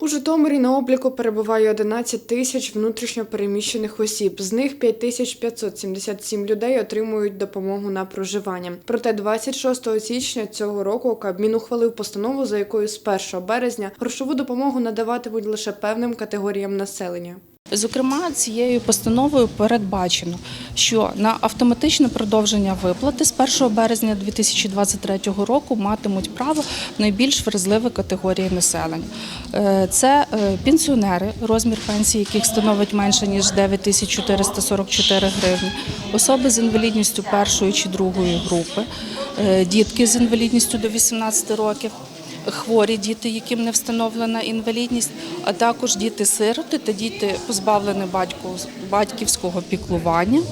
У Житомирі на обліку перебуває 11 тисяч внутрішньо переміщених осіб. З них 5577 людей отримують допомогу на проживання. Проте 26 січня цього року Кабмін ухвалив постанову, за якою з 1 березня грошову допомогу надаватимуть лише певним категоріям населення. Зокрема, цією постановою передбачено, що на автоматичне продовження виплати з 1 березня 2023 року матимуть право найбільш вразливі категорії населення. Е, Це е, пенсіонери, розмір пенсії, яких становить менше ніж 9444 гривні, особи з інвалідністю першої чи другої групи, е, дітки з інвалідністю до 18 років хворі діти, яким не встановлена інвалідність, а також діти-сироти та діти, позбавлені батьківського піклування,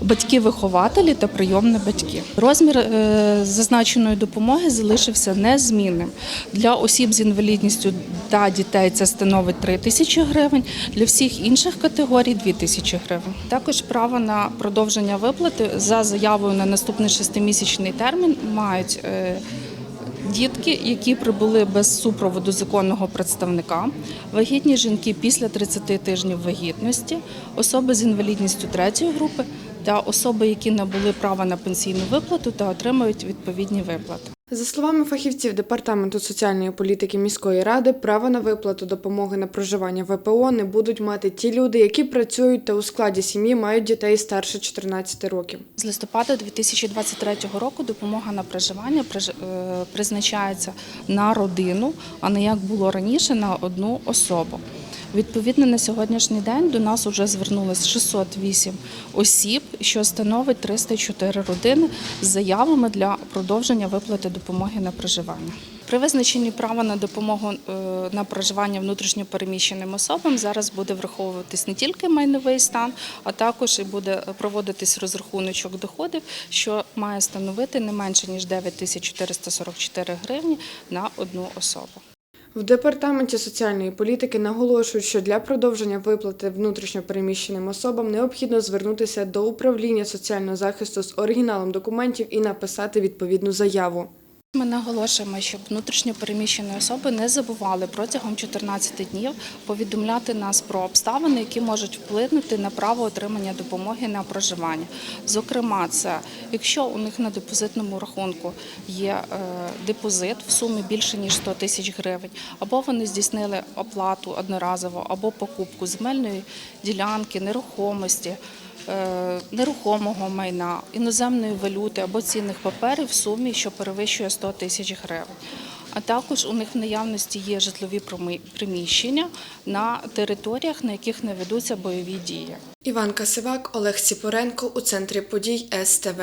батьки-вихователі та прийомні батьки. Розмір е, зазначеної допомоги залишився незмінним. Для осіб з інвалідністю та дітей це становить 3 тисячі гривень, для всіх інших категорій 2 тисячі гривень. Також право на продовження виплати за заявою на наступний шестимісячний термін мають. Дітки, які прибули без супроводу законного представника, вагітні жінки після 30 тижнів вагітності, особи з інвалідністю третьої групи та особи, які набули права на пенсійну виплату та отримують відповідні виплати. За словами фахівців департаменту соціальної політики міської ради, право на виплату допомоги на проживання ВПО не будуть мати ті люди, які працюють та у складі сім'ї мають дітей старше 14 років. З листопада 2023 року допомога на проживання е, призначається на родину, а не як було раніше на одну особу. Відповідно, на сьогоднішній день до нас вже звернулось 608 осіб, що становить 304 родини з заявами для продовження виплати допомоги на проживання. При визначенні права на допомогу е, на проживання внутрішньо переміщеним особам зараз буде враховуватись не тільки майновий стан, а також і буде проводитись розрахуночок доходів, що має становити не менше ніж 9444 гривні на одну особу. В департаменті соціальної політики наголошують, що для продовження виплати внутрішньо переміщеним особам необхідно звернутися до управління соціального захисту з оригіналом документів і написати відповідну заяву. Ми наголошуємо, щоб внутрішньо переміщені особи не забували протягом 14 днів повідомляти нас про обставини, які можуть вплинути на право отримання допомоги на проживання. Зокрема, це якщо у них на депозитному рахунку є е, депозит в сумі більше ніж 100 тисяч гривень, або вони здійснили оплату одноразово, або покупку земельної ділянки, нерухомості. Е, Нерухомого майна, іноземної валюти або цінних паперів в сумі, що перевищує 100 тисяч гривень. А також у них в наявності є житлові приміщення на територіях, на яких не ведуться бойові дії. Іван Касивак, Олег Ціпоренко у центрі подій СТВ.